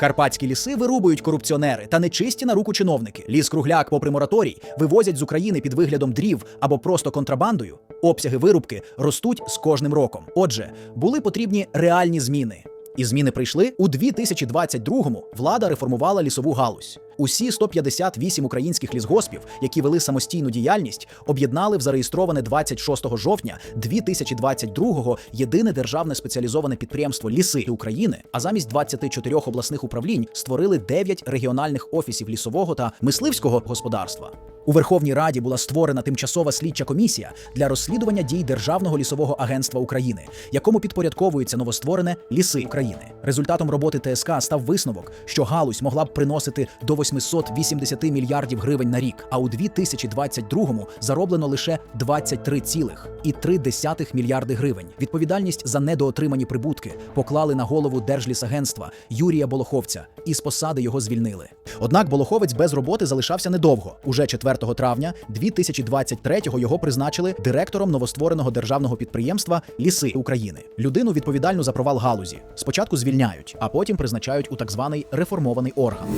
Карпатські ліси вирубують корупціонери та нечисті на руку чиновники. Ліс кругляк, попри мораторій, вивозять з України під виглядом дрів або просто контрабандою. Обсяги вирубки ростуть з кожним роком. Отже, були потрібні реальні зміни. І зміни прийшли у 2022-му Влада реформувала лісову галузь. Усі 158 українських лісгоспів, які вели самостійну діяльність, об'єднали в зареєстроване 26 жовтня 2022-го єдине державне спеціалізоване підприємство Ліси України. А замість 24 обласних управлінь створили 9 регіональних офісів лісового та мисливського господарства. У Верховній Раді була створена тимчасова слідча комісія для розслідування дій Державного лісового агентства України, якому підпорядковується новостворене ліси України. Результатом роботи ТСК став висновок, що галузь могла б приносити до 880 мільярдів гривень на рік, а у 2022-му зароблено лише 23,3 мільярди гривень. Відповідальність за недоотримані прибутки поклали на голову Держлісагентства Юрія Болоховця, і з посади його звільнили. Однак Болоховець без роботи залишався недовго. Уже 4 травня 2023-го його призначили директором новоствореного державного підприємства Ліси України. Людину відповідальну за провал галузі. Спочатку звільняють, а потім призначають у так званий реформований орган.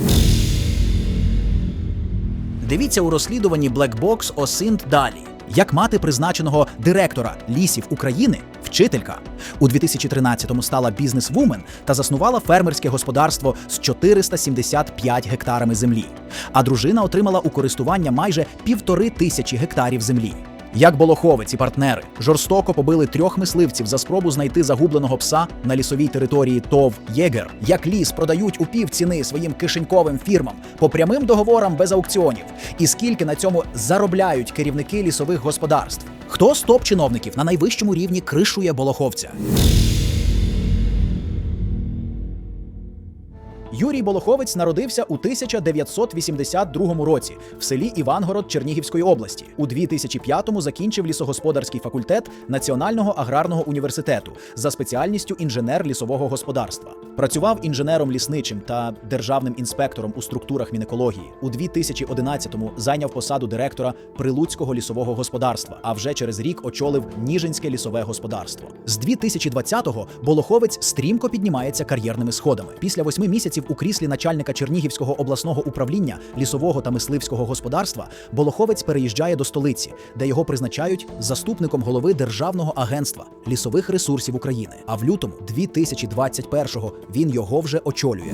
Дивіться у розслідуванні Black Box Осинт далі. Як мати призначеного директора лісів України, вчителька у 2013-му стала бізнес-вумен та заснувала фермерське господарство з 475 гектарами землі. А дружина отримала у користування майже півтори тисячі гектарів землі. Як Болоховець і партнери жорстоко побили трьох мисливців за спробу знайти загубленого пса на лісовій території ТОВ Єгер, як ліс продають у півціни своїм кишеньковим фірмам по прямим договорам без аукціонів, і скільки на цьому заробляють керівники лісових господарств. Хто з топ-чиновників на найвищому рівні кришує Болоховця? Юрій Болоховець народився у 1982 році в селі Івангород Чернігівської області. У 2005-му закінчив лісогосподарський факультет Національного аграрного університету за спеціальністю інженер лісового господарства. Працював інженером лісничим та державним інспектором у структурах мінекології. У 2011-му зайняв посаду директора Прилуцького лісового господарства, а вже через рік очолив Ніжинське лісове господарство. З 2020-го Болоховець стрімко піднімається кар'єрними сходами. Після восьми місяців у кріслі начальника Чернігівського обласного управління лісового та мисливського господарства Болоховець переїжджає до столиці, де його призначають заступником голови Державного агентства лісових ресурсів України. А в лютому 2021-го він його вже очолює.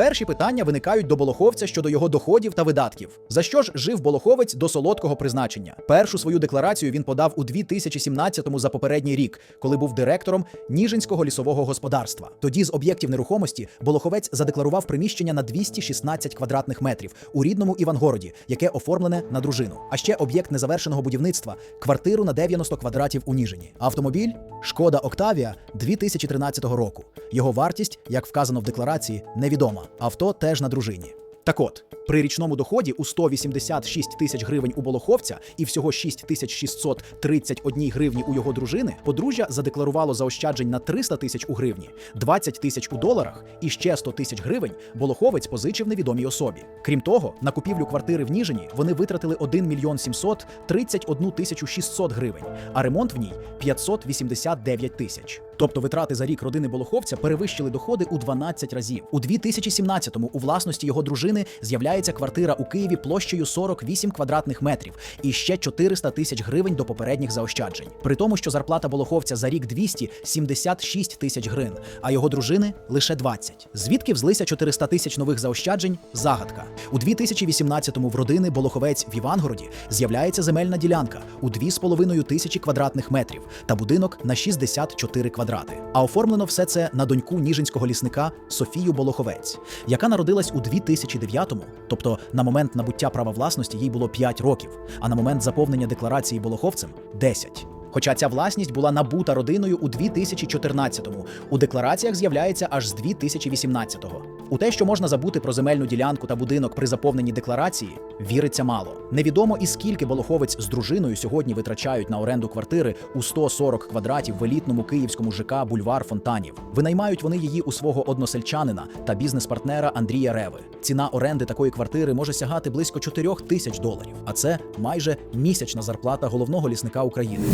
Перші питання виникають до Болоховця щодо його доходів та видатків. За що ж жив Болоховець до солодкого призначення? Першу свою декларацію він подав у 2017-му за попередній рік, коли був директором Ніжинського лісового господарства. Тоді з об'єктів нерухомості Болоховець задекларував приміщення на 216 квадратних метрів у рідному Івангороді, яке оформлене на дружину. А ще об'єкт незавершеного будівництва квартиру на 90 квадратів у Ніжині. Автомобіль Шкода Октавія 2013 року. Його вартість, як вказано в декларації, невідома. Авто теж на дружині. Так от, при річному доході у 186 тисяч гривень у Болоховця і всього 6631 гривні у його дружини, подружжя задекларувало заощаджень на 300 тисяч у гривні, 20 тисяч у доларах і ще 100 тисяч гривень Болоховець позичив невідомій особі. Крім того, на купівлю квартири в Ніжині вони витратили 1 мільйон 731 тисячу 600 гривень, а ремонт в ній 589 тисяч. Тобто витрати за рік родини Болоховця перевищили доходи у 12 разів. У 2017-му у власності його дружини з'являється квартира у Києві площею 48 квадратних метрів і ще 400 тисяч гривень до попередніх заощаджень. При тому, що зарплата Болоховця за рік 276 тисяч гривень, а його дружини лише 20. Звідки взлися 400 тисяч нових заощаджень? Загадка. У 2018-му в родини Болоховець в Івангороді з'являється земельна ділянка у 2,5 тисячі квадратних метрів та будинок на 64 квадрати. А оформлено все це на доньку ніжинського лісника Софію Болоховець, яка народилась у 2009-му, тобто на момент набуття права власності їй було 5 років, а на момент заповнення декларації Болоховцем 10. Хоча ця власність була набута родиною у 2014-му, у деклараціях з'являється аж з 2018-го. У те, що можна забути про земельну ділянку та будинок при заповненні декларації, віриться мало. Невідомо і скільки Болоховець з дружиною сьогодні витрачають на оренду квартири у 140 квадратів в елітному київському ЖК Бульвар Фонтанів. Винаймають вони її у свого односельчанина та бізнес-партнера Андрія Реви. Ціна оренди такої квартири може сягати близько 4 тисяч доларів, а це майже місячна зарплата головного лісника України.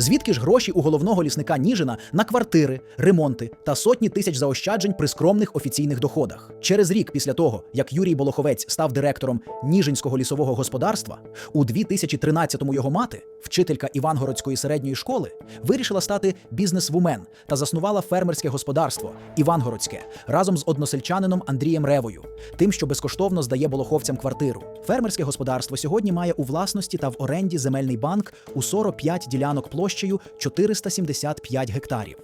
Звідки ж гроші у головного лісника Ніжина на квартири, ремонти та сотні тисяч заощаджень при скромних офіційних доходах? Через рік після того, як Юрій Болоховець став директором Ніжинського лісового господарства, у 2013-му його мати, вчителька Івангородської середньої школи, вирішила стати бізнес-вумен та заснувала фермерське господарство Івангородське разом з односельчанином Андрієм Ревою, тим, що безкоштовно здає болоховцям квартиру. Фермерське господарство сьогодні має у власності та в оренді земельний банк у 45 ділянок площею 475 гектарів.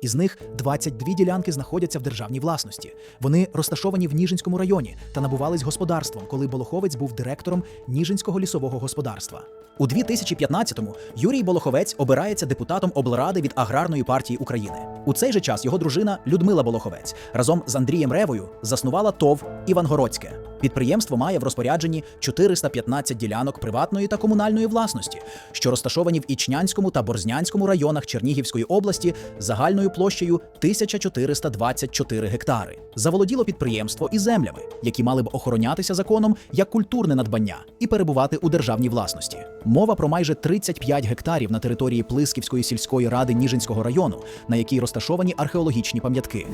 Із них 22 ділянки знаходяться в державній власності. Вони розташовані в Ніжинському районі та набувались господарством, коли Болоховець був директором Ніжинського лісового господарства. У 2015-му Юрій Болоховець обирається депутатом облради від Аграрної партії України. У цей же час його дружина Людмила Болоховець разом з Андрієм Ревою заснувала ТОВ Івангородське. Підприємство має в розпорядженні 415 ділянок приватної та комунальної власності, що розташовані в Ічнянському та Борзнянському районах Чернігівської області загальною площею 1424 гектари. Заволоділо підприємство і землями, які мали б охоронятися законом як культурне надбання і перебувати у державній власності. Мова про майже 35 гектарів на території Плисківської сільської ради Ніжинського району, на якій розташовані археологічні пам'ятки.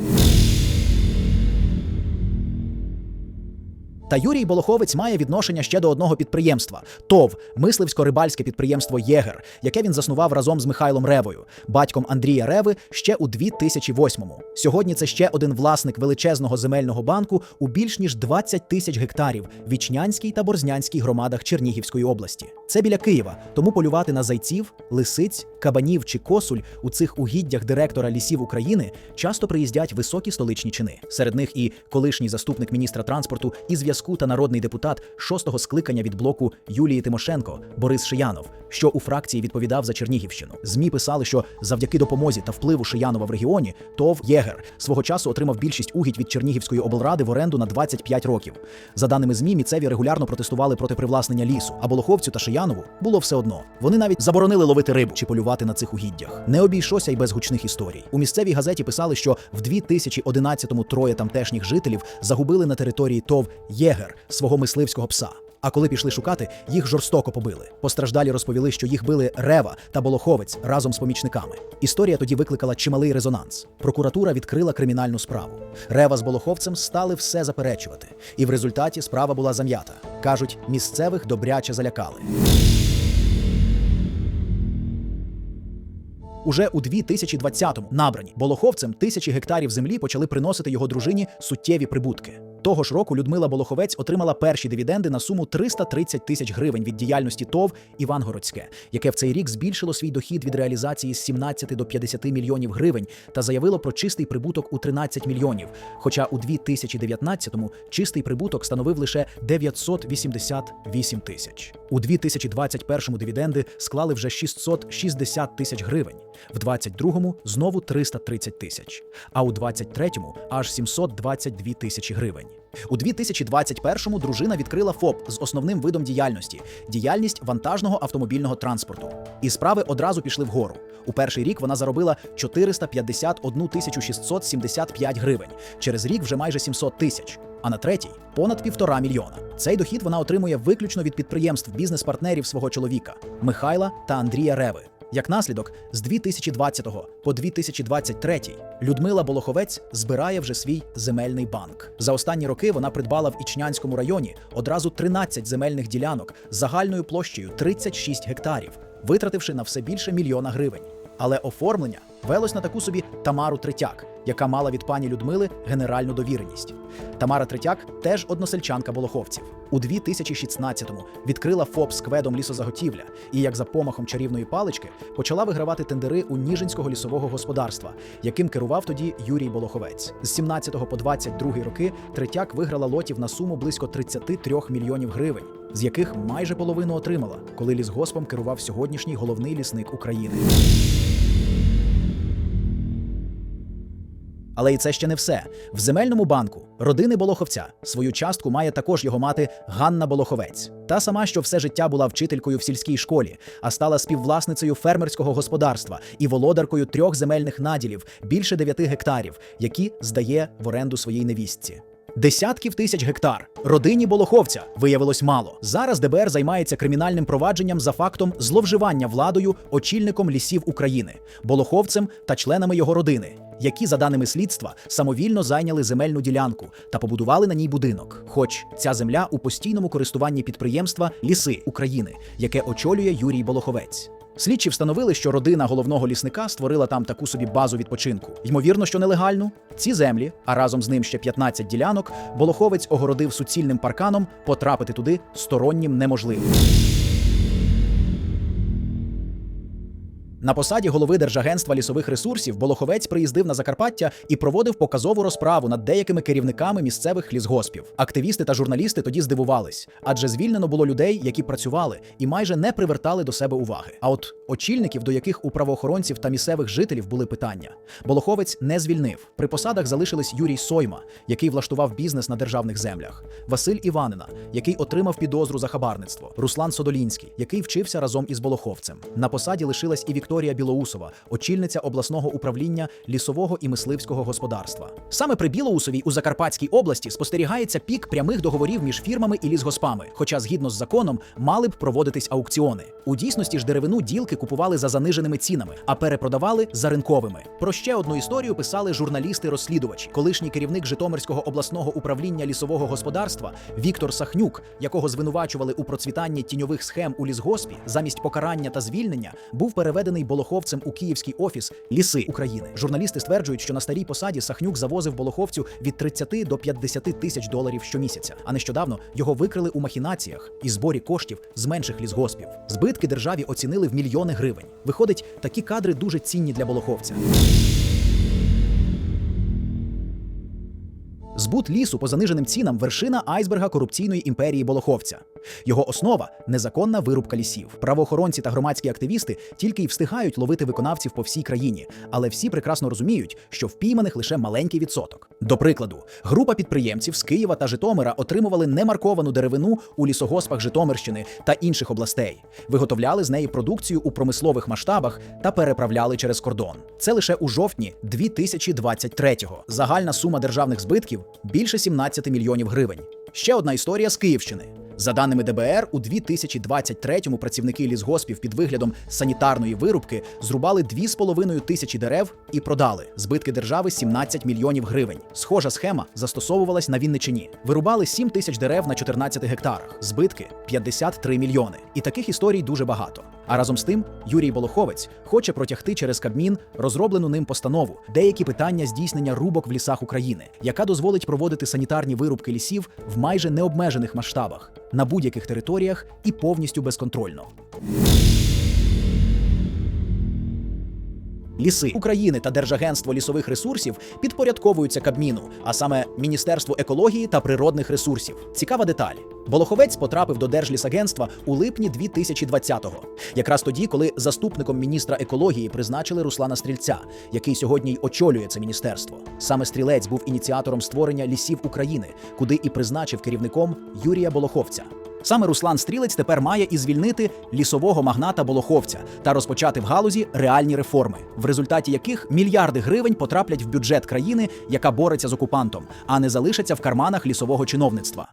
Та Юрій Болоховець має відношення ще до одного підприємства ТОВ мисливсько-рибальське підприємство Єгер, яке він заснував разом з Михайлом Ревою, батьком Андрія Реви, ще у 2008-му. Сьогодні це ще один власник величезного земельного банку у більш ніж 20 тисяч гектарів в Ічнянській та Борзнянській громадах Чернігівської області. Це біля Києва, тому полювати на зайців, лисиць, кабанів чи косуль у цих угіддях директора лісів України часто приїздять високі столичні чини. Серед них і колишній заступник міністра транспорту і зв'язку та народний депутат шостого скликання від блоку Юлії Тимошенко Борис Шиянов, що у фракції відповідав за Чернігівщину. Змі писали, що завдяки допомозі та впливу Шиянова в регіоні ТОВ Єгер свого часу отримав більшість угідь від Чернігівської облради в оренду на 25 років. За даними змі, місцеві регулярно протестували проти привласнення лісу, а Болоховцю та Шиянову було все одно. Вони навіть заборонили ловити рибу чи полювати на цих угіддях. Не обійшлося й без гучних історій. У місцевій газеті писали, що в 2011-му троє тамтешніх жителів загубили на території ТОВ Єгер свого мисливського пса. А коли пішли шукати, їх жорстоко побили. Постраждалі розповіли, що їх били Рева та Болоховець разом з помічниками. Історія тоді викликала чималий резонанс. Прокуратура відкрила кримінальну справу. Рева з Болоховцем стали все заперечувати, і в результаті справа була зам'ята. кажуть, місцевих добряче залякали. Уже у 2020-му набрані Болоховцем тисячі гектарів землі почали приносити його дружині суттєві прибутки. Того ж року Людмила Болоховець отримала перші дивіденди на суму 330 тисяч гривень від діяльності ТОВ Івангородське, яке в цей рік збільшило свій дохід від реалізації з 17 до 50 мільйонів гривень та заявило про чистий прибуток у 13 мільйонів. Хоча у 2019-му чистий прибуток становив лише 988 тисяч. У 2021-му дивіденди склали вже 660 тисяч гривень, в 22-му знову 330 тисяч, а у 23-му аж 722 тисячі гривень. У 2021-му дружина відкрила ФОП з основним видом діяльності діяльність вантажного автомобільного транспорту. І справи одразу пішли вгору. У перший рік вона заробила 451 тисячу 675 гривень. Через рік вже майже 700 тисяч. А на третій понад півтора мільйона. Цей дохід вона отримує виключно від підприємств бізнес-партнерів свого чоловіка Михайла та Андрія Реви. Як наслідок, з 2020 по 2023 Людмила Болоховець збирає вже свій земельний банк. За останні роки вона придбала в Ічнянському районі одразу 13 земельних ділянок з загальною площею 36 гектарів, витративши на все більше мільйона гривень. Але оформлення велось на таку собі Тамару Третяк, яка мала від пані Людмили генеральну довіреність. Тамара Третяк теж односельчанка Болоховців. У 2016-му відкрила ФОП з кведом лісозаготівля і, як за помахом чарівної палички, почала вигравати тендери у Ніжинського лісового господарства, яким керував тоді Юрій Болоховець. З 17 по 22 роки Третяк виграла лотів на суму близько 33 мільйонів гривень, з яких майже половину отримала, коли лісгоспом керував сьогоднішній головний лісник України. Але і це ще не все. В земельному банку родини Болоховця свою частку має також його мати Ганна Болоховець, та сама, що все життя була вчителькою в сільській школі, а стала співвласницею фермерського господарства і володаркою трьох земельних наділів більше дев'яти гектарів, які здає в оренду своїй невістці. Десятків тисяч гектар. Родині Болоховця виявилось мало. Зараз ДБР займається кримінальним провадженням за фактом зловживання владою очільником лісів України, Болоховцем та членами його родини, які, за даними слідства, самовільно зайняли земельну ділянку та побудували на ній будинок. Хоч ця земля у постійному користуванні підприємства Ліси України, яке очолює Юрій Болоховець. Слідчі встановили, що родина головного лісника створила там таку собі базу відпочинку. Ймовірно, що нелегальну. Ці землі, а разом з ним ще 15 ділянок, Болоховець огородив суцільним парканом, потрапити туди стороннім неможливо. На посаді голови Держагентства лісових ресурсів Болоховець приїздив на Закарпаття і проводив показову розправу над деякими керівниками місцевих лісгоспів. Активісти та журналісти тоді здивувались, адже звільнено було людей, які працювали і майже не привертали до себе уваги. А от очільників, до яких у правоохоронців та місцевих жителів були питання, Болоховець не звільнив. При посадах залишились Юрій Сойма, який влаштував бізнес на державних землях, Василь Іванина, який отримав підозру за хабарництво, Руслан Содолінський, який вчився разом із Болоховцем. На посаді лишилась і Вікторія Білоусова, очільниця обласного управління лісового і мисливського господарства. Саме при Білоусовій у Закарпатській області спостерігається пік прямих договорів між фірмами і лісгоспами, хоча згідно з законом мали б проводитись аукціони. У дійсності ж деревину ділки купували за заниженими цінами, а перепродавали за ринковими. Про ще одну історію писали журналісти-розслідувачі. Колишній керівник Житомирського обласного управління лісового господарства Віктор Сахнюк, якого звинувачували у процвітанні тіньових схем у лісгоспі, замість покарання та звільнення, був переведений болоховцем у київський офіс Ліси України. Журналісти стверджують, що на старій посаді Сахнюк завозив болоховцю від 30 до 50 тисяч доларів щомісяця. А нещодавно його викрили у махінаціях і зборі коштів з менших лісгоспів. Збитки державі оцінили в мільйони гривень. Виходить, такі кадри дуже цінні для болоховця. Збут лісу по заниженим цінам вершина айсберга корупційної імперії Болоховця. Його основа незаконна вирубка лісів. Правоохоронці та громадські активісти тільки й встигають ловити виконавців по всій країні, але всі прекрасно розуміють, що впійманих лише маленький відсоток. До прикладу, група підприємців з Києва та Житомира отримували немарковану деревину у лісогоспах Житомирщини та інших областей, виготовляли з неї продукцію у промислових масштабах та переправляли через кордон. Це лише у жовтні 2023-го. Загальна сума державних більше 17 мільйонів гривень. Ще одна історія з Київщини. За даними ДБР, у 2023-му працівники лісгоспів під виглядом санітарної вирубки зрубали 2,5 тисячі дерев і продали. Збитки держави 17 мільйонів гривень. Схожа схема застосовувалась на Вінничині. Вирубали 7 тисяч дерев на 14 гектарах. Збитки 53 мільйони. І таких історій дуже багато. А разом з тим, Юрій Болоховець хоче протягти через Кабмін розроблену ним постанову деякі питання здійснення рубок в лісах України, яка дозволить проводити санітарні вирубки лісів в майже необмежених масштабах на будь-яких територіях і повністю безконтрольно. Ліси України та Держагентство лісових ресурсів підпорядковуються Кабміну, а саме Міністерству екології та природних ресурсів. Цікава деталь. Болоховець потрапив до Держлісагентства у липні 2020-го, якраз тоді, коли заступником міністра екології призначили Руслана Стрільця, який сьогодні й очолює це міністерство. Саме стрілець був ініціатором створення лісів України, куди і призначив керівником Юрія Болоховця. Саме Руслан Стрілець тепер має і звільнити лісового магната Болоховця та розпочати в галузі реальні реформи, в результаті яких мільярди гривень потраплять в бюджет країни, яка бореться з окупантом, а не залишаться в карманах лісового чиновництва.